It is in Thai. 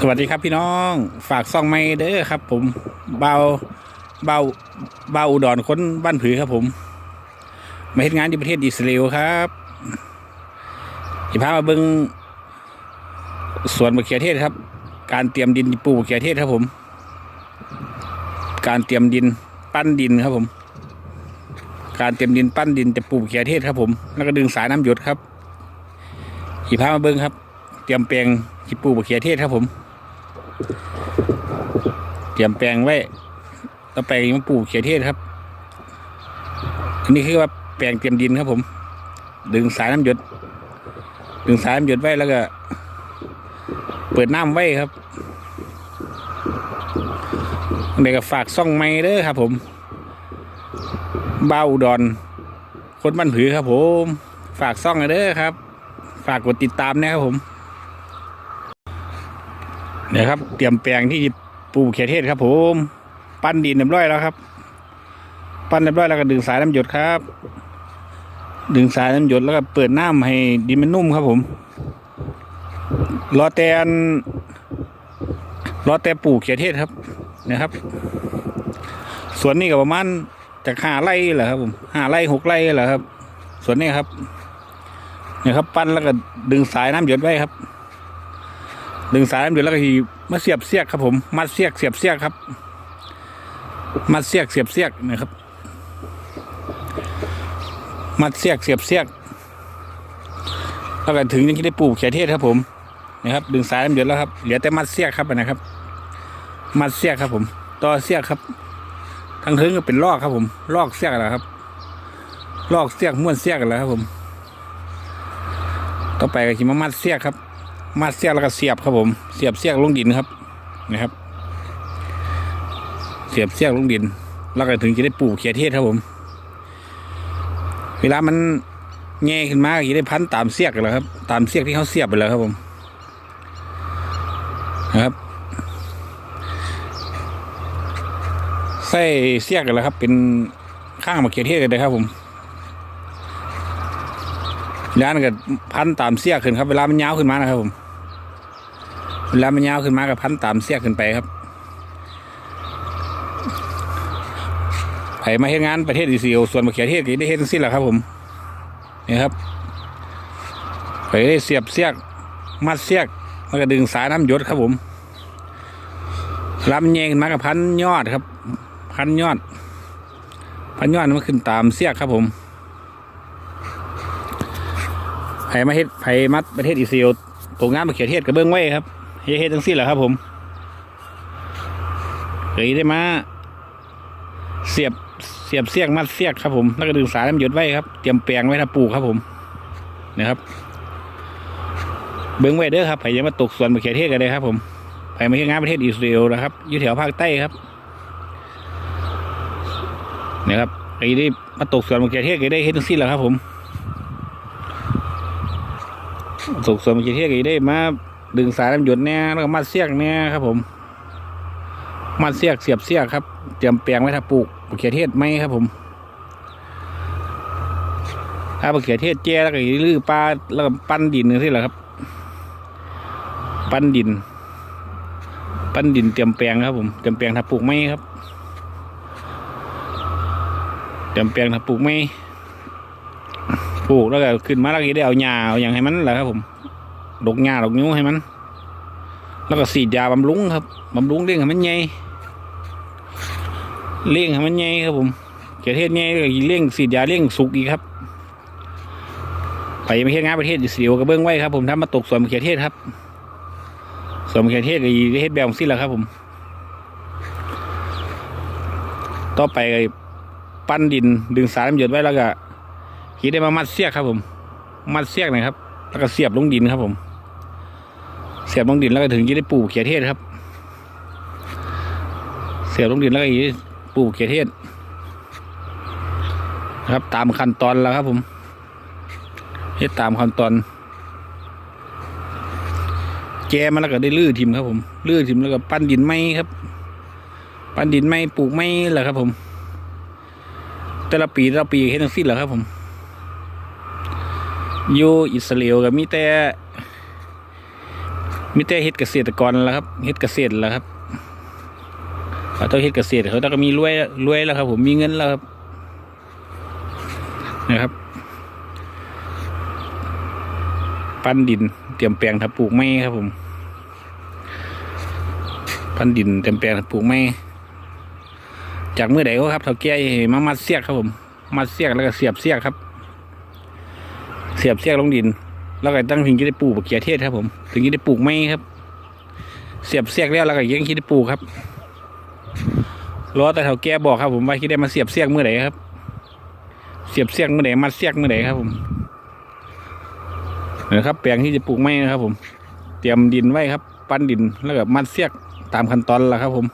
สวัสดีครับพี่น้องฝากซ่องไม่เด้อครับ ผมเบาเบาเบาอุดรค้นบ้านผือครับ ผมมาเฮ็ดงานที่ประเทศอิสราเอลครับอีพามาเบิงสวนมะเขือเทศครับ การเตรียมดินปลูกมะเขือเทศครับ ผม การเตรียมดินปั้นดินครับ ผม การเตรียมดินปั้นดินจะปลูกมะเขือเทศครับ ผม แล้วก็ดึงสายน้ำหยดครับอีพามาเบิงครับ เตรียมแปลงที่ปลูกมะเขือเทศครับผม เตรียมแปลงไว้แล้วแปลงมาปลูกเขือเทศครับ อันนี้คือว่าแปลงเตรียมดินครับผม ดึงสายน้ำหยด ดึงสายน้ำหยดไว้แล้วก็ เปิดน้ำไว้ครับเด็กก็ฝากซ่องไม้เด้อครับ ผมเบ้าอุดรคนบ้านผือครับ ผม ฝากซ่องเด้อครับ ฝากกดติดตามนะครับผม นี่ยครับ เตรียมแปลงที่ปลูกเขือเทศครับ ผม ปั้นดินเรียบร้อยแล้วครับ ปั้นเรียบร้อยแล้วก็ดึงสายน้ำหยดครับ ดึงสายน้ำหยดแล้วก็เปิดน้ำให้ดินมันนุ่มครับ ผมรอแต่อันรอแต่ปลูกเขือเทศครับนะครับสวนนี้ก็ประมาณจากห้าไร่แหละครับ ผมห้าไร่หกไร่แหละครับสวนนี้ครับเนี่ยครับ ปั้นแล้วก็ดึงสายน้ำหยดไว้ครับ ดึงสายน้ำเดือดแล้วก็ที มาเสียบเสียกครับผม มัดเสียกเสียบเสียกครับ มัดเสียกเสียบเสียกนะครับ มัดเสียกเสียบเสียกแล้วก็ถึงยังได้ปลูกเขือเทศครับผมนะครับ ดึงสายน้ำเดือดแล้วครับเหลือแต่มัดเสียกครับนะครับ มัดเสียกครับผม ต่อเสียกครับทั้งถึงก็เป็นลอกครับผม ลอกเสียกแหละครับ ลอกเสียกม้วนเสียกแล้วครับผม ต่อไปก็ขีมามัดเสียกครับ มัดเสียกแล้วก็เสียบครับผม เสียบเสียกลงดินครับนะครับ เสียบเสียกลงดิน แล้วก็ถึงจะได้ปลูกเขียเทศครับผม เวลามันแง่ขึ้นมาก็จะได้พันตามเสียกกันแล้วครับ ตามเสียกที่เขาเสียบไปแล้วครับผมนะครับใส่เสียกกันแล้วครับ เป็นข้างมาเขียเทศกันเลยครับ ผมย้านก็พันตามเสียกขึ้นครับ เวลามันยาวขึ้นมานะครับผม เวลามันยาวขึ้นมากับพันตามเสียกขึ้นไปครับไผมาเฮ็ดงานประเทศอิสราเอลส่วนมะเขือเทศก็ได้เฮ็ดทั้งสิ้นแหละครับ ผมนี่ครับไปได้เสียบเสียก มัดเสียกแล้วก็ดึงสายน้ำหยดครับ ผมลำแยงขึ้นมากับพันยอดครับ พันยอด พันยอดมันขึ้นตามเสียกครับผมไผมาเฮ็ดไผมัดประเทศอิสราเอลตกงานมะเขือเทศกระเบื้องไว้ครับ เฮ็ดทั้งสิ้นแหละครับ ผมเคยได้มาเสียบเสียบเสียกมัดเสียกครับผมแล้วก็ดึงสายน้ำหยดไว้ครับเตรียมแปลงไว้ถ้าปลูกครับผมนะครับ เบื้องไว้เด้อครับไผจะมาตกสวนมะเขือเทศกันเลยครับ ผมไผมาเฮ็ดงานประเทศอิสราเอลนะครับอยู่แถวภาคใต้ครับนะครับไอ้ได้มาตกสวนมะเขือเทศก็ได้เฮ็ดทั้งสิ้นแหละครับ ผมตกสุกสมกิเทศก็ได้มา ดึงสายน้ำหยดเนี่ยแล้วก็มัดเสียกเนี่ยครับ ผม มัดเสียกเสียบเสียกครับ เตรียมแปลงไว้ถ้าปลูกมะเขือเทศไหมครับ ผมถ้ามะเขือเทศแจ้แล้วก็ลื้อปลาแล้วก็ปั้นดินนี่สิแหละครับ ปั้นดิน ปั้นดินเตรียมแปลงครับ ผมเตรียมแปลงถ้าปลูกไหมครับเตรียมแปลงถ้าปลูกไหมปลูกแล้วก็ขึ้นมาแล้วก็ได้เอาหญ้าเอาอย่างให้มันแหละครับ ผม ดกหญ้าดกนิ้วให้มัน แล้วก็สีดยาบำรุงครับบำรุงเลี้ยงให้มันใหญ่เลี้ยงให้มันใหญ่ครับผมเกิดเทศใหญ่แล้วก็เลี้ยงสีดยาเลี้ยงสุกอีกครับ ไปไม่ใช่งานประเทศอิสราเอลก็เบื้องไว้ครับ ผมทำมาตกสวนมะเขือเทศครับสวนมะเขือเทศก็ได้เฮ็ดแบบของสิ้นแล้วครับ ผม ต่อไปปั้นดินดึงสายน้ำหยดไว้แล้วก็ขีได้มามัดเสียกครับ ผม มัดเสียกหนะครับแล้วก็เสียบลงดินครับผม เสียบลงดินแล้วก็ถึงจะได้ปลูกเขียเทศครับ เสียบลงดินแล้วก็จะได้ปลูกเขียเทศนะครับตามขั้นตอนแล้วครับ ผมเฮ็ดตามขั้นตอน แกมันแล้วก็ได้ลื้อทิมครับ ผมลื้อทิมแล้วก็ปั้นดินไม้ครับ ปั้นดินไม้ปลูกไม้แหละครับ ผม แต่ละปีแต่ละปีเฮ็ดทั้งสิ้นแหละครับ ผมอยู่อิสราเอลก็มีแต่ มิแต่เฮ็ดเกษตรกรแล้วครับเฮ็ดเกษตรแล้วครับเขาต้องเฮ็ดเกษตรเขาต้องมีรวยรวยแล้วครับ ผมมีเงินแล้วครับนะครับปั้นดินเตรียมแปลงทับปลูกไม้ครับ ผมปั้นดินเตรียมแปลงทับปลูกไม้จากเมื่อใดก็ครับเท่าแก่มามัดเสียกครับผม มัดเสียกแล้วก็เสียบเสียกครับ เสียบเสียกลงดิน แล้วก็ตั้งถึงจะได้ปลูกบักเขียเทศครับ ผม ถึงจะได้ปลูกไม้ครับ เสียบเสียกแล้วแล้วก็ยังคิดได้ปลูกครับรอแต่เท่าแก่บอกครับผมว่าคิดได้มาเสียบเสียกเมื่อไหร่ครับ เสียบเสียกเมื่อไหร่มัดเสียกเมื่อไหร่ครับ ผมนะครับแปลงที่จะปลูกไม้นะครับ ผม เตรียมดินไว้ครับ ปั้นดินแล้วก็มัดเสียกตามขั้นตอนแล้วครับ ผม